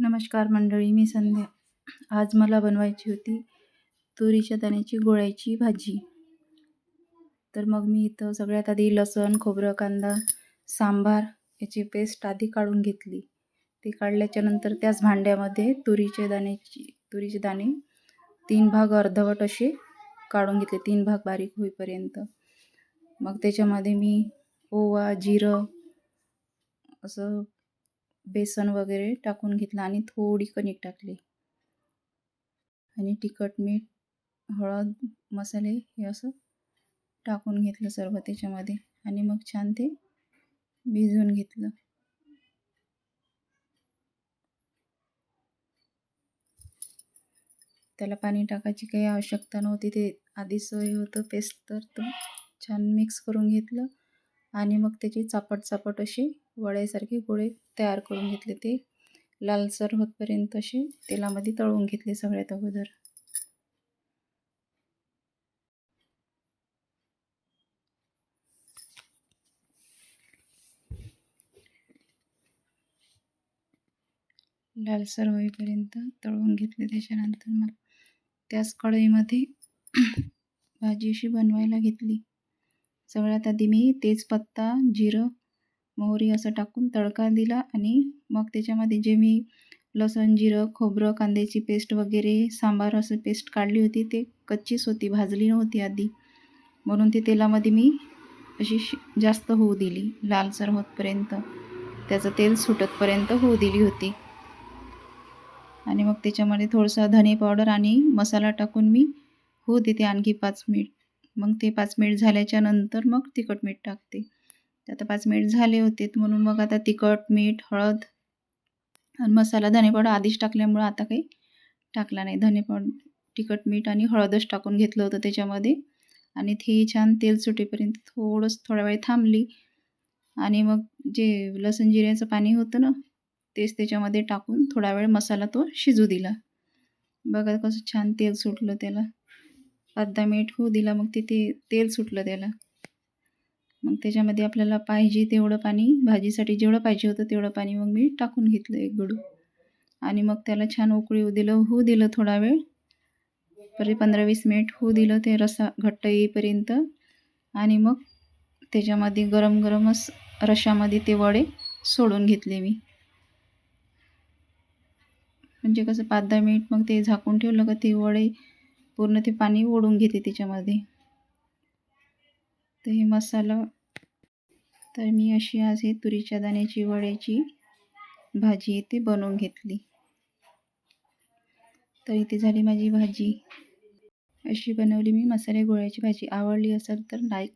नमस्कार मंडळी मी संध्या. आज मला बनवायची होती तुरीच्या दाण्याची गोळ्याची भाजी. तर मग मी इथं सगळ्यात आधी लसण खोबरं कांदा सांबार याची पेस्ट आधी काढून घेतली. ती काढल्याच्या नंतर त्याच भांड्यामध्ये तुरीच्या दाण्याची तुरीचे दाणे तीन भाग अर्धवट असे काढून घेतले तीन भाग बारीक होईपर्यंत. मग त्याच्यामध्ये मी ओवा जिरं असं बेसन वगैरे टाकून घेतलं आणि थोडी कणिक टाकली. आणि तिखट मीठ हळद मसाले हे असं टाकून घेतलं सर्व त्याच्यामध्ये. आणि मग छान ते भिजवून घेतलं. त्याला पाणी टाकायची काही आवश्यकता नव्हती. ते आधीच हे होतं पेस्ट तर तो छान मिक्स करून घेतलं. आणि मग त्याची चापट चापट अशी वड्यासारखे गोळे तयार करून घेतले ते. लालसर होतपर्यंत असे तेलामध्ये तळून घेतले सगळ्यात अगोदर. लालसर होईपर्यंत तळून घेतले त्याच्यानंतर मग त्याच कढईमध्ये भाजी अशी बनवायला घेतली. सगळ्यात आधी मी तेजपत्ता जिरं मोहरी असं टाकून तडका दिला आणि मग त्याच्यामध्ये जे मी लसण जिरं खोबरं कांद्याची पेस्ट वगैरे सांबार असं पेस्ट काढली होती ते कच्चीच होती भाजली नव्हती आधी. म्हणून ते तेलामध्ये मी अशी जास्त होऊ दिली लालसर होतपर्यंत. त्याचं तेल सुटतपर्यंत होऊ दिली होती. आणि मग त्याच्यामध्ये थोडंसं धने पावडर आणि मसाला टाकून मी होऊ देते आणखी पाच मिनिट. मग ते पाच मिनिट झाल्याच्यानंतर मग तिखट मीठ टाकते. आता पाच मिनिट झाले होते म्हणून मग आता तिखट मीठ हळद आणि मसाला धने आधीच टाकल्यामुळं आता काही टाकला नाही. धने तिखट मीठ आणि हळदच टाकून घेतलं होतं त्याच्यामध्ये. आणि ते छान तेल सुटेपर्यंत थोडंसं थोडा वेळ थांबली. आणि मग जे लसण जिऱ्याचं पाणी होतं ना तेच त्याच्यामध्ये टाकून थोडा वेळ मसाला तो शिजू दिला. बघा कसं छान तेल सुटलं त्याला. पाच दहा मिनिट होऊ दिला मग ते ते तेल सुटलं त्याला. मग त्याच्यामध्ये आपल्याला पाहिजे तेवढं पाणी भाजीसाठी जेवढं पाहिजे होतं तेवढं पाणी मग मी टाकून घेतलं एक गडू. आणि मग त्याला छान उकळी होऊ दिलं होऊ दिलं थोडा वेळ. परी पंधरा वीस मिनिट होऊ दिलं ते रसा घट्ट येईपर्यंत. आणि मग त्याच्यामध्ये गरम गरमच रशामध्ये ते वडे सोडून घेतले मी. म्हणजे कसं पाच दहा मिनिट मग ते झाकून ठेवलं का ते वडे पूर्ण ते पाणी ओढून घेते त्याच्यामध्ये. तर हे मसाला तर मी अशी आज हे तुरीच्या दाण्याची वड्याची भाजी इथे बनवून घेतली. तर इथे झाली माझी भाजी. अशी बनवली मी मसाले गोळ्याची भाजी. आवडली असेल तर लाईक